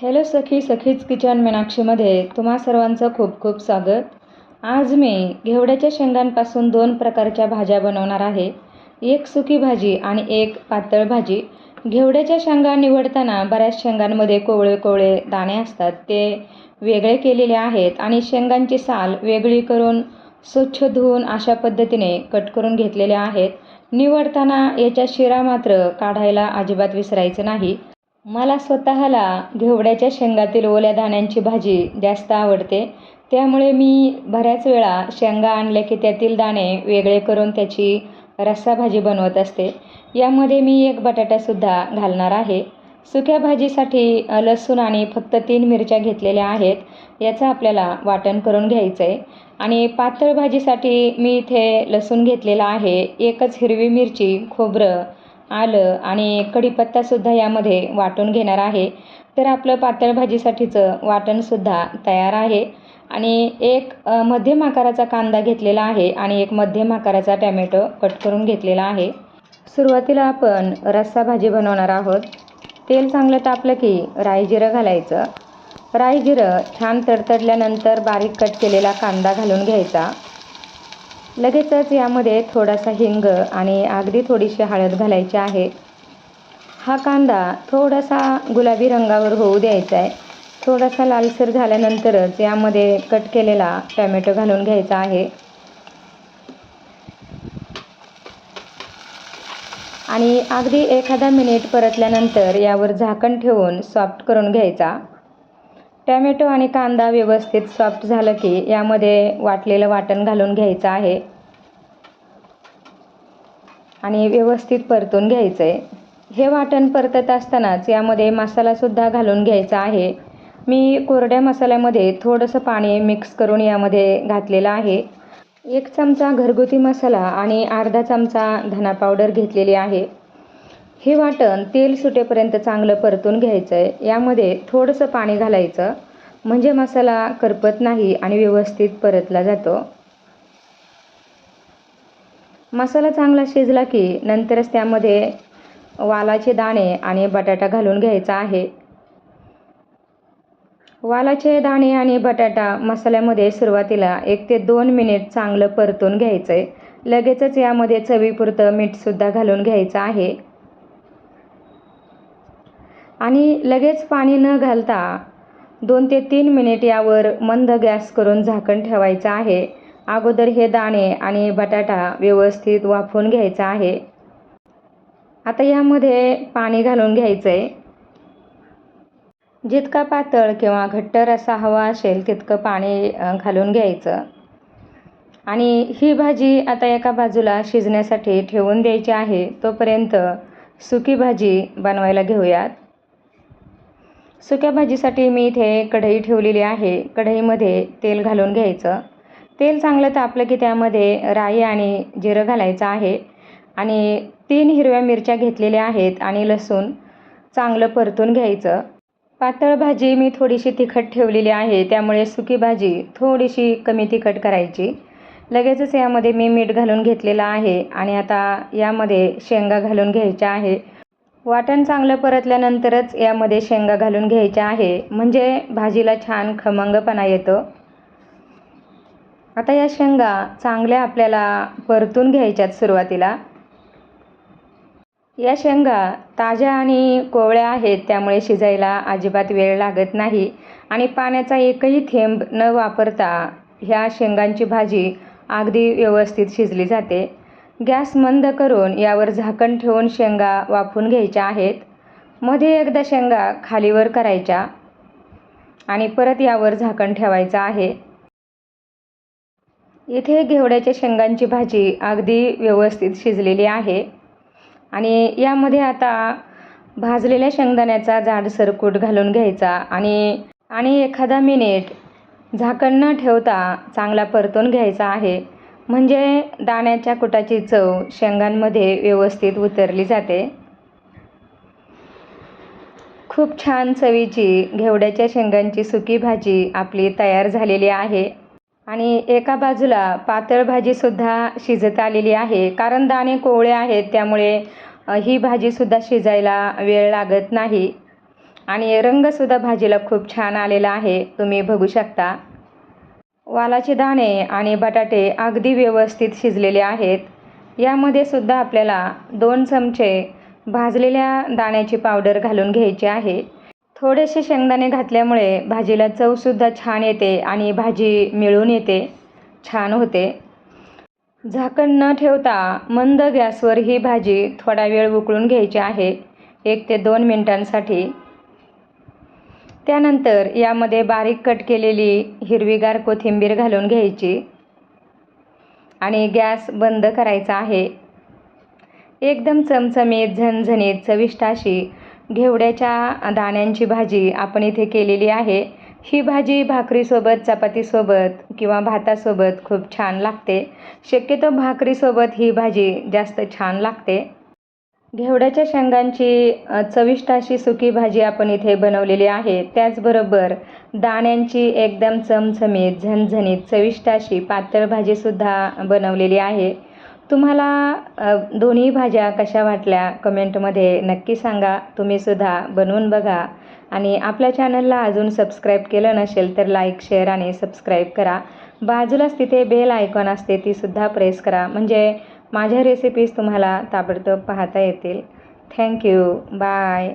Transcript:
Hello सखी सखीच kitchen मीनाक्षीमध्ये तुम्हा सर्वांचं खूप खूप स्वागत. आज मी घेवड्याच्या शेंगांपासून दोन प्रकारच्या भाज्या बनवणार आहे. एक सुकी भाजी आणि एक पातळ भाजी. घेवड्याच्या शेंगा निवडताना बऱ्याच शेंगांमध्ये कोवळे कोवळे दाणे असतात. ते वेगळे केलेले आहेत आणि शेंगांची साल वेगळी करून स्वच्छ धुवून अशा पद्धतीने कट करून घेतलेले आहेत. निवडताना याच्या शिरा मात्र काढायला अजिबात विसरायचं नाही. मला स्वतःला घेवड्याच्या शेंगातील ओल्या दाण्यांची भाजी जास्त आवडते. त्यामुळे मी बऱ्याच वेळा शेंगा आणल्या की त्यातील दाणे वेगळे करून त्याची रस्सा भाजी बनवत असते. यामध्ये मी एक बटाटासुद्धा घालणार आहे. सुक्या भाजीसाठी लसूण आणि फक्त तीन मिरच्या घेतलेल्या आहेत. याचं आपल्याला वाटण करून घ्यायचं आहे आणि पातळ भाजीसाठी मी इथे लसूण घेतलेला आहे. एकच हिरवी मिरची खोबरं आलं आणि कढीपत्तासुद्धा यामध्ये वाटून घेणार आहे. तर आपलं पातळ भाजीसाठीचं वाटणसुद्धा तयार आहे. आणि एक मध्यम आकाराचा कांदा घेतलेला आहे आणि एक मध्यम आकाराचा टॅमॅटो कट करून घेतलेला आहे. सुरुवातीला आपण रस्सा भाजी बनवणार आहोत. तेल चांगलं तापलं की राई जिरं घालायचं. राई जिरं छान तडतडल्यानंतर बारीक कट केलेला कांदा घालून घ्यायचा. लगेचच यामध्ये थोडासा हिंग आणि अगदी थोडीशी हळद घालायची आहे. हा कांदा थोडासा गुलाबी रंगावर होऊ द्यायचा आहे. थोडासा लालसर झाल्यानंतरच यामध्ये कट केलेला टॅमॅटो घालून घ्यायचा आहे. आणि अगदी एखादा मिनिट परतल्यानंतर यावर झाकण ठेवून सॉफ्ट करून घ्यायचा. टॅमॅटो आणि कांदा व्यवस्थित सॉफ्ट झालं की यामध्ये वाटलेलं वाटण घालून घ्यायचं आहे. आणि व्यवस्थित परतून घ्यायचं आहे हे वाटण परतत असतानाच यामध्ये मसालासुद्धा घालून घ्यायचा आहे. मी कोरड्या मसाल्यामध्ये थोडंसं पाणी मिक्स करून यामध्ये घातलेलं आहे. एक चमचा घरगुती मसाला आणि अर्धा चमचा धना पावडर घेतलेली आहे. हे वाटण तेल सुटेपर्यंत चांगलं परतून घ्यायचं आहे यामध्ये थोडंसं पाणी घालायचं. म्हणजे मसाला करपत नाही आणि व्यवस्थित परतला जातो. मसाला चांगला शिजला की नंतरच त्यामध्ये वालाचे दाणे आणि बटाटा घालून घ्यायचा आहे. वालाचे दाणे आणि बटाटा मसाल्यामध्ये सुरुवातीला एक ते दोन मिनिट चांगलं परतून घ्यायचं आहे लगेचच यामध्ये चवीपुरतं मीठसुद्धा घालून घ्यायचं आहे. आणि लगेच पाणी न घालता दोन ते तीन मिनिट यावर मंद गॅस करून झाकण ठेवायचं आहे. अगोदर हे दाणे आणि बटाटा व्यवस्थित वाफवून घ्यायचा आहे. आता यामध्ये पाणी घालून घ्यायचं आहे जितका पातळ किंवा घट्ट रसा हवा असेल तितकं पाणी घालून घ्यायचं. आणि ही भाजी आता एका बाजूला शिजण्यासाठी ठेवून द्यायची आहे. तोपर्यंत सुकी भाजी बनवायला घेऊयात. सुक्या भाजीसाठी मी इथे कढई ठेवलेली आहे. कढईमध्ये तेल घालून घ्यायचं. तेल चांगलं तापलं की त्यामध्ये राई आणि जिरं घालायचं आहे. आणि तीन हिरव्या मिरच्या घेतलेल्या आहेत आणि लसूण चांगलं परतून घ्यायचं. पातळ भाजी मी थोडीशी तिखट ठेवलेली आहे. त्यामुळे सुकी भाजी थोडीशी कमी तिखट करायची. लगेचच यामध्ये मी मीठ घालून घेतलेलं आहे. आणि आता यामध्ये शेंगा घालून घ्यायच्या आहे. वाटण चांगलं परतल्यानंतरच यामध्ये शेंगा घालून घ्यायच्या आहे. म्हणजे भाजीला छान खमंगपणा येतो. आता या शेंगा चांगल्या आपल्याला परतून घ्यायच्यात सुरुवातीला. या शेंगा ताज्या आणि कोवळ्या आहेत त्यामुळे शिजायला अजिबात वेळ लागत नाही. आणि पाण्याचा एकही थेंब न वापरता ह्या शेंगांची भाजी अगदी व्यवस्थित शिजली जाते. गॅस मंद करून यावर झाकण ठेवून शेंगा वाफून घ्यायच्या आहेत. मध्ये एकदा शेंगा खालीवर करायच्या आणि परत यावर झाकण ठेवायचं आहे. इथे घेवड्याच्या शेंगांची भाजी अगदी व्यवस्थित शिजलेली आहे. आणि यामध्ये आता भाजलेल्या शेंगदाण्याचा जाडसर कूट घालून घ्यायचा आणि आणि एखादा मिनिट झाकण न ठेवता चांगला परतून घ्यायचा आहे. म्हणजे दाण्याच्या कुटाची चव शेंगांमध्ये व्यवस्थित उतरली जाते. खूप छान चवीची घेवड्याच्या शेंगांची सुकी भाजी आपली तयार झालेली आहे. आणि एका बाजूला पातळ भाजीसुद्धा शिजत आलेली आहे. कारण दाणे कोवळे आहेत त्यामुळे ही भाजीसुद्धा शिजायला वेळ लागत नाही. आणि रंगसुद्धा भाजीला खूप छान आलेला आहे. तुम्ही बघू शकता. वालाचे दाणे आणि बटाटे अगदी व्यवस्थित शिजलेले आहेत. यामध्ये सुद्धा आपल्याला दोन चमचे भाजलेल्या दाण्याची पावडर घालून घ्यायची आहे. थोडेसे शेंगदाणे घातल्यामुळे भाजीला चवसुद्धा छान येते आणि भाजी मिळून येते. छान होते. झाकण न ठेवता मंद गॅसवर ही भाजी थोडा वेळ उकळून घ्यायची आहे. एक ते दोन मिनटांसाठी. त्यानंतर यामध्ये बारीक कट केलेली हिरवीगार कोथिंबीर घालून घ्यायची. आणि गॅस बंद करायचा आहे. एकदम चमचमीत झणझणीत चविष्ट अशी घेवड्याच्या दाण्यांची भाजी आपण इथे केलेली आहे. ही भाजी भाकरीसोबत चपातीसोबत किंवा भातासोबत खूप छान लागते. शक्यतो भाकरीसोबत ही भाजी जास्त छान लागते. घेवड्याच्या शेंगांची चविष्ट अशी सुकी भाजी आपण इथे बनवलेली आहे. त्याचबरोबर दाण्यांची एकदम चमचमीत झणझणीत चविष्ट अशी पातळ भाजीसुद्धा बनवलेली आहे. तुम्हाला दोन्ही भाज्या कशा वाटल्या कमेंटमध्ये नक्की सांगा. तुम्हीसुद्धा बनवून बघा. आणि आपल्या चॅनलला अजून सबस्क्राईब केलं नसेल तर लाईक शेअर आणि सबस्क्राईब करा. बाजूलाच तिथे बेल आयकॉन असते तीसुद्धा प्रेस करा. म्हणजे माझ्या रेसिपीज तुम्हाला ताबडतोब पाहता येतील. Thank you bye